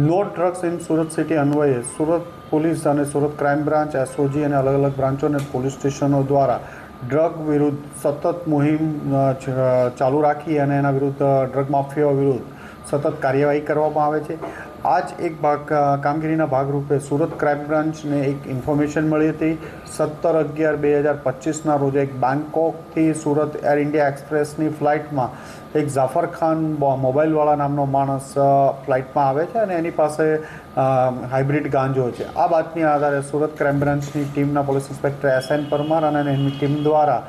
No drugs in Surat city અન્વયે Surat police અને Surat crime branch SOG અને અલગ અલગ બ્રાન્ચો અને પોલીસ સ્ટેશનો દ્વારા ડ્રગ વિરુદ્ધ સતત મુહિમ ચાલુ રાખી અને એના વિરુદ્ધ ડ્રગ માફિયા વિરુદ્ધ સતત કાર્યવાહી કરવામાં આવે છે આ જ એક ભાગ કામગીરીના ભાગરૂપે સુરત ક્રાઇમ બ્રાન્ચને એક ઇન્ફોર્મેશન મળી હતી. સત્તર અગિયાર બે હજાર પચીસના રોજ એક બેંકોકથી સુરત એર ઇન્ડિયા એક્સપ્રેસની ફ્લાઇટમાં એક જાફર ખાન મોબાઈલવાળા નામનો માણસ ફ્લાઇટમાં આવે છે અને એની પાસે હાઇબ્રિડ ગાંજો છે. આ બાતમી આધારે સુરત ક્રાઇમ બ્રાન્ચની ટીમના police inspector S N Parmar અને એમની ટીમ દ્વારા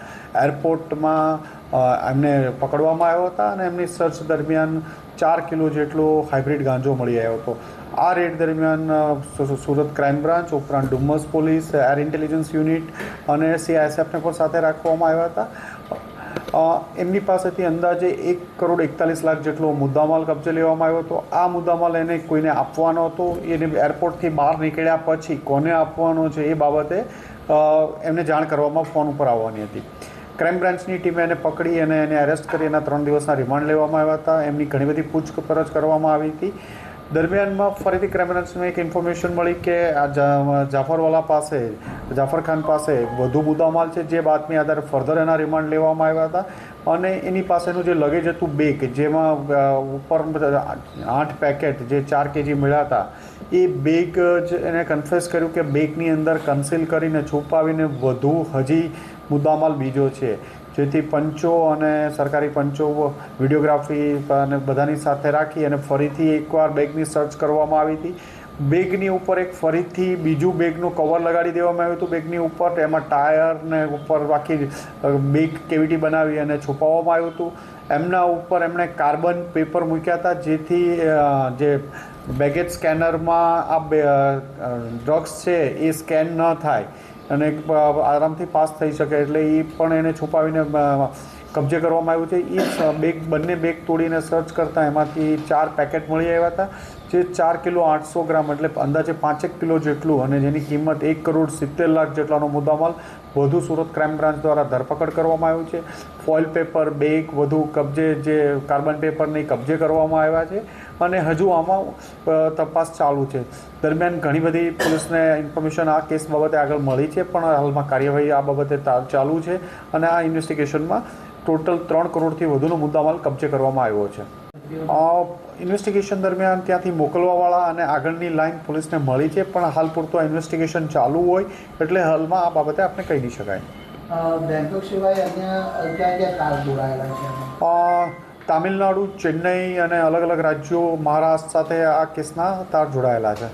એરપોર્ટમાં એમને પકડવામાં આવ્યા હતા અને એમની સર્ચ દરમિયાન ચાર કિલો જેટલો હાઇબ્રિડ ગાંજો મળી આવ્યો હતો. આ રેડ દરમિયાન સુરત ક્રાઇમ બ્રાન્ચ ઉપરાંત Dumas police, air intelligence unit અને સીઆઈએસએફને પણ સાથે રાખવામાં આવ્યા હતા. એમની પાસેથી અંદાજે એક કરોડ એકતાલીસ લાખ જેટલો મુદ્દામાલ કબજે લેવામાં આવ્યો હતો. આ મુદ્દામાલ એને કોઈને આપવાનો હતો? એને એરપોર્ટથી બહાર નીકળ્યા પછી કોને આપવાનો છે એ બાબતે એમને જાણ કરવામાં ફોન ઉપર આવવાની હતી. ક્રાઇમ બ્રાન્ચની ટીમે એને પકડી અને એને અરેસ્ટ કરી એના ત્રણ દિવસના રિમાન્ડ લેવામાં આવ્યા હતા. એમની ઘણી બધી પૂછપરછ કરવામાં આવી હતી. દરમિયાનમાં ફરીથી ક્રાઇમ એક ઇન્ફોર્મેશન મળી કે આ જાફરવાલા પાસે જાફર ખાન પાસે વધુ મુદ્દામાલ છે. જે બાતમી આધારે ફર્ધર એના રિમાન્ડ લેવામાં આવ્યા હતા. અને એની પાસેનું જે લગેજ હતું બેગ જેમાં ઉપર આઠ પેકેટ જે ચાર કેજી મળ્યા હતા, એ બેગ જ એને કન્ફેસ કર્યું કે બેગની અંદર કન્સીલ કરીને છુપાવીને વધુ હજી મુદ્દામાલ બીજો છે. જેથી પંચો અને સરકારી પંચો વિડીયોગ્રાફી અને બધાની સાથે રાખી અને ફરીથી એકવાર બેગની સર્ચ કરવામાં આવી હતી. બેગની ઉપર એક ફરીથી બીજું બેગનું કવર લગાડી દેવામાં આવ્યું હતું બેગની ઉપર. એમાં ટાયરને ઉપર આખી બેગ કેવિટી બનાવી અને છુપાવવામાં આવ્યું હતું. એમના ઉપર એમણે કાર્બન પેપર મૂક્યા હતા, જેથી જે બેગેજ સ્કેનરમાં આ ડ્રગ્સ છે એ સ્કેન ન થાય. અને આરામથી પાસ થઈ શકે એટલે એ પણ એને છુપાવીને કબજે કરવામાં આવ્યું છે. એ બેગ, બંને બેગ તોડીને સર્ચ કરતાં એમાંથી ચાર પેકેટ મળી આવ્યા હતા. જે ચાર કિલો આઠસો ગ્રામ, એટલે અંદાજે પાંચેક કિલો જેટલું અને જેની કિંમત એક કરોડ સિત્તેર લાખ જેટલાનો મુદ્દામાલ વધુ સુરત ક્રાઇમ બ્રાન્ચ દ્વારા ધરપકડ કરવામાં આવ્યું છે. ફોઇલ પેપર બેગ, વધુ કબજે જે કાર્બન પેપરની કબજે કરવામાં આવ્યા છે. અને હજુ આમાં તપાસ ચાલુ છે. દરમિયાન ઘણી બધી પોલીસને ઇન્ફોર્મેશન આ કેસ બાબતે આગળ મળી છે, પણ હાલમાં કાર્યવાહી આ બાબતે ચાલુ છે અને આ ઇન્વેસ્ટિગેશનમાં ટોટલ ત્રણ કરોડથી વધુનો મુદ્દામાલ કબજે કરવામાં આવ્યો છે. ઇન્વેસ્ટિગેશન દરમિયાન ત્યાંથી મોકલવાવાળા અને આગળની લાઈન પોલીસને મળી છે પણ હાલ પૂરતો ઇન્વેસ્ટિગેશન ચાલુ હોય એટલે હાલમાં આ બાબતે આપણે કહી નહીં શકાય. બેંકોક સિવાય અન્ય ક્યાં ક્યાં કાર જોડાયેલા છે? તામિલનાડુ ચેન્નઈ અને અલગ અલગ રાજ્યો મહારાષ્ટ્ર સાથે આ કેસના તાર જોડાયેલા છે.